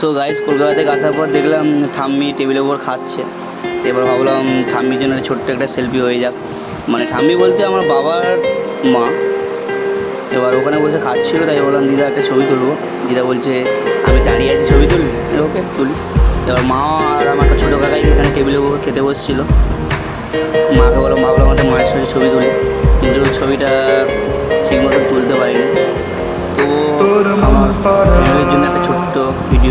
So guys Kolkata থেকে আসার পর দেখলাম ঠাম্মি টেবিলের উপর খাচ্ছে। এবার ভাবলাম ঠাম্মির জন্য ছোট্ট একটা সেলফি হয়ে যাক। মানে ঠাম্মি বলতে আমার বাবার মা। এবার ওখানে বসে খাচ্ছিল, তাই বললাম, দিদা, একটা ছবি তুলবো। দিদা বলছে, আমি দাঁড়িয়ে আছি, ছবি তুলবি? ওকে, তুলি। এবার মা আর আমার একটা ছোটো কাকাই এখানে টেবিলের উপর খেতে বসছিল। মাকে বললাম, ভাবলাম একটা মায়ের সাথে ছবি তুলি। কিন্তু ছবিটা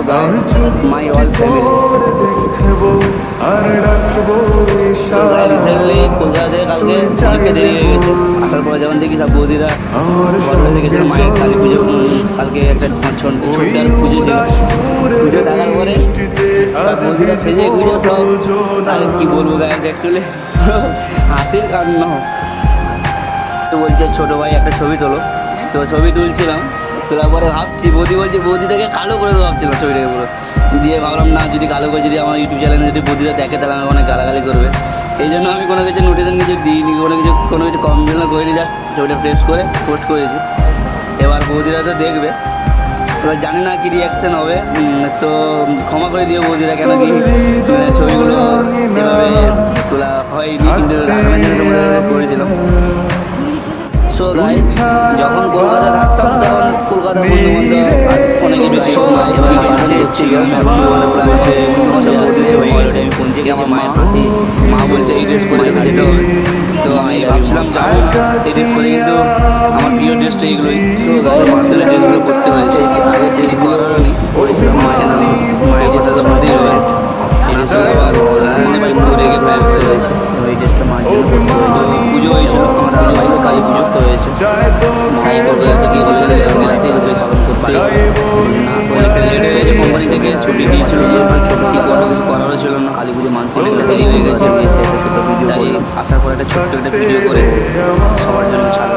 hello guys my all family করে দেখব আর রাখব ইশারা রিসেন্টলি কলকাতা কালকে অনেকটা দেরি হয়ে গেছে। আসার পরে যখন দেখি সব বৌদিরা আমার বসে মায়ের কালী পুজো কালকে একটা ছোট পুজো ছিল পুজো থাকার পরে বৃষ্টিতে আজ সব বৌদিরা সেজে গুজো সব আর কি বলব গাইস অ্যাকচুয়ালি হাসির কান্না। তো বলছে ছোটো ভাই একটা ছবি তোলো। তো ছবি তুলছিলাম। তোলার পরে ভাবছি বৌদি বলছে বৌদিটাকে কালো করে দেবো ভাবছিলাম ছবিটাকে পুরো। দিয়ে ভাবলাম না যদি কালো করে যদি আমার ইউটিউব চ্যানেলে যদি বৌদিটা দেখে তাহলে আমাকে অনেক গালাগালি করবে। এই জন্য আমি কোনো কিছু নোটিশন কিছু দিইনি কোনো কিছু কোনো কিছু কমপ্লেন করিনি জাস্ট ছবিটা প্রেস করে পোস্ট করেছি। এবার বৌদিরা তো দেখবে। এবার জানি না কি রিয়াকশন হবে। সো ক্ষমা করে দিও বৌদিরা কেন কি? ছবিগুলো এভাবে তোলা হয়নি কিন্তু করেছিলাম সো যখন কলকাতা অনেক কিছু ছিল না এবার আমি এখন দেখছি আমি এখন বলে বলছে আমি থেকে মায়ের হাসি মা বলছে তো আমি ভাবছিলাম যাব এই ড্রেস আমার প্রিয় ড্রেসটা সো গাইস মার্শালের ড্রেসগুলো পরতে হয়েছে আগে ড্রেস করারও নেই পরেছিলাম মায়ের মায়ের তো এই ড্রেসটা আবার তো হয়েছে। পুজো হয়েছিল আমার বাড়ি কালী পুজো হয়েছে ভাই পুজো মানসিক একটা দেরি হয়ে গেছে আসার পর একটা ছোট্ট একটা ভিডিও করে সবার জন্য